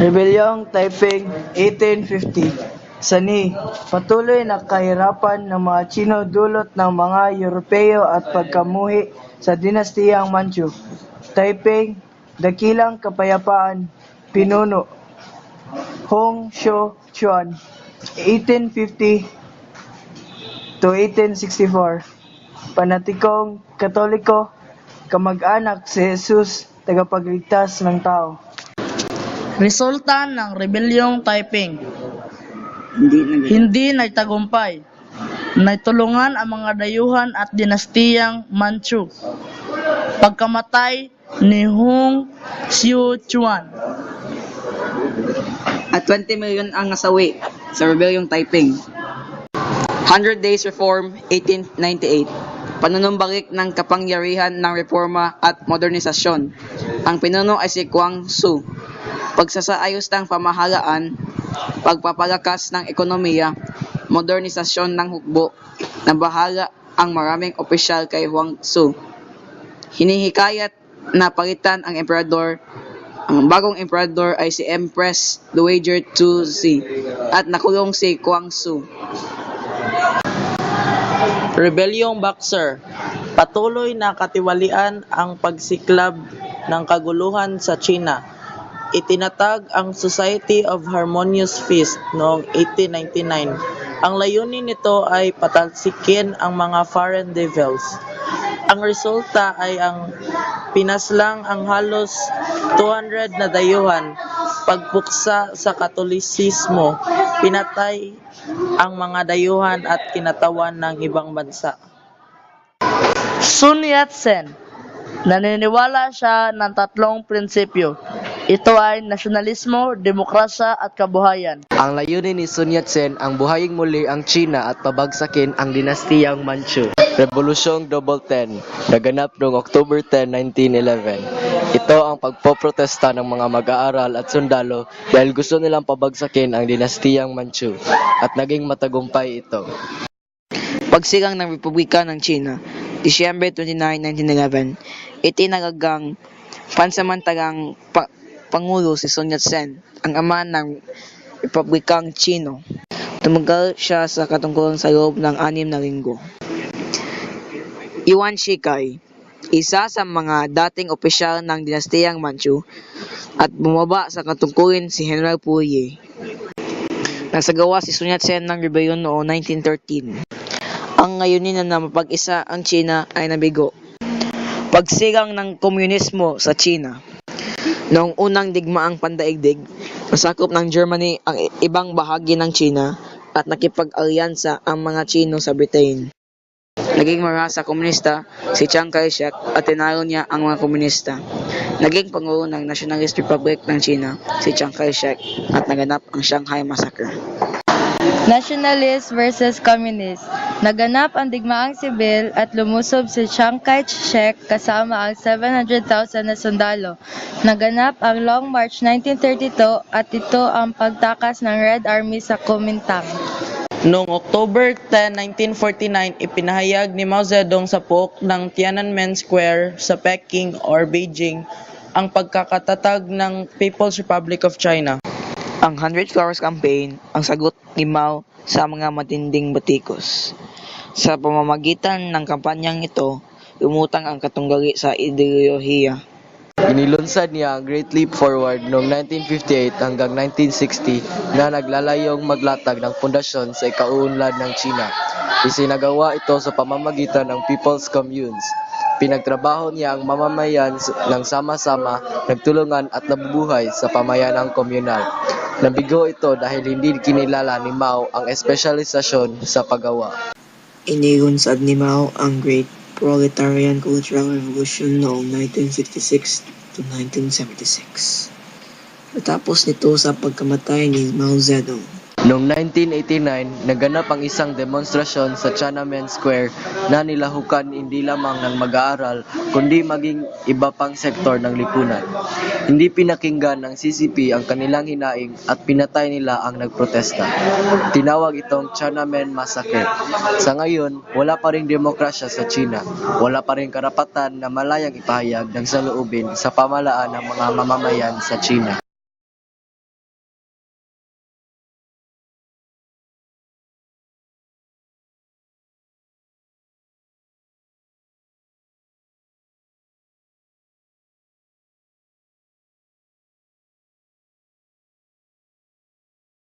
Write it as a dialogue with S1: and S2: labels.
S1: Rebelyong Taiping 1850 Sani, patuloy na kahirapan ng mga Chino dulot ng mga Europeo at pagkamuhi sa dinastiyang Manchu. Taiping, dakilang kapayapaan, pinuno. Hong Shou Chuan, 1850 to 1864. Panatikong Katoliko, kamag-anak si Jesus, tagapagligtas ng tao. Resulta ng Rebelyong Taiping
S2: Hindi na
S1: hindi nagtagumpay. Naitulungan ang mga dayuhan at dinastiyang Manchu. Pagkamatay ni Hong Xiu Chuan.
S2: At 20 million ang nasawi sa rebelyong Taiping. 100 Days Reform, 1898. Panunumbalik ng kapangyarihan ng reforma at modernisasyon. Ang pinuno ay si Kwang Su. Pagsasaayos ng pamahalaan, pagpapalakas ng ekonomiya, modernisasyon ng hukbo, na bahala ang maraming opisyal kay Huang Su. Hinihikayat na palitan ang emperador ang bagong emperador ay si Empress Dowager Tuzi at nakulong si Kwang Su.
S3: Rebelyong Boxer Patuloy na katiwalian ang pagsiklab ng kaguluhan sa China. Itinatag ang Society of Harmonious Feast noong 1899. Ang layunin nito ay patalsikin ang mga foreign devils. Ang resulta ay ang pinaslang ang halos 200 na dayuhan, pagpuksa sa katolisismo, pinatay ang mga dayuhan at kinatawan ng ibang bansa.
S1: Sun Yat-sen. Naniniwala siya ng tatlong prinsipyo. Ito ay nasyonalismo, demokrasya at kabuhayan.
S4: Ang layunin ni Sun Yat-sen ang buhayin muli ang China at pabagsakin ang dinastiyang Manchu. Revolusyong Double Ten, naganap noong October 10, 1911. Ito ang pagpoprotesta ng mga mag-aaral at sundalo dahil gusto nilang pabagsakin ang dinastiyang Manchu at naging matagumpay ito.
S2: Pagsigang ng Republika ng China, Disyembre 29, 1911, itinagagang pansamantalang pa- Pangulo si Sun Yat-sen, ang ama ng Republikang Chino. Tumagal siya sa katungkulan sa loob ng anim na linggo. Yuan Shikai, isa sa mga dating opisyal ng dinastiyang Manchu at bumaba sa katungkulin si General Puyi. Nasagawa si Sun Yat-sen ng rebellion noong 1913. Ang ngayonin na mapag-isa ang China ay nabigo. Pagsigang ng komunismo sa China. Noong unang digmaang pandaigdig, nasakop ng Germany ang ibang bahagi ng China at nakipag-alyansa ang mga Chino sa Britain. Naging marasa komunista si Chiang Kai-shek at tinalo niya ang mga komunista. Naging pangulo ng Nationalist Republic ng China si Chiang Kai-shek at naganap ang Shanghai Massacre.
S5: Nationalist versus Communist. Naganap ang digmaang sibil at lumusob si Chiang Kai-shek kasama ang 700,000 na sundalo. Naganap ang Long March 1932 at ito ang pagtakas ng Red Army sa Kuomintang.
S3: Noong October 10, 1949, ipinahayag ni Mao Zedong sa pook ng Tiananmen Square sa Peking or Beijing ang pagkakatatag ng People's Republic of China.
S2: Ang Hundred Flowers Campaign ang sagot ni Mao sa mga matinding batikos. Sa pamamagitan ng kampanyang ito, lumutang ang katunggali sa ideolohiya.
S4: Inilunsad niya ang Great Leap Forward noong 1958 hanggang 1960 na naglalayong maglatag ng pundasyon sa ikauunlad ng China. Isinagawa ito sa pamamagitan ng People's Communes. Pinagtrabaho niya ang mamamayan ng sama-sama, nagtulungan at nabubuhay sa pamayanang komunal. Nabigo ito dahil hindi kinilala ni Mao ang espesyalisasyon sa paggawa.
S6: Inilunsad ni Mao ang Great Proletarian Cultural Revolution noong 1966 to 1976. Natapos nito sa pagkamatay ni Mao Zedong.
S4: Noong 1989, naganap ang isang demonstrasyon sa Tiananmen Square na nilahukan hindi lamang ng mag-aaral kundi maging iba pang sektor ng lipunan. Hindi pinakinggan ng CCP ang kanilang hinaing at pinatay nila ang nagprotesta. Tinawag itong Tiananmen Massacre. Sa ngayon, wala pa ring demokrasya sa China. Wala pa ring karapatan na malayang ipahayag ng saloobin sa pamalaan ng mga mamamayan sa China.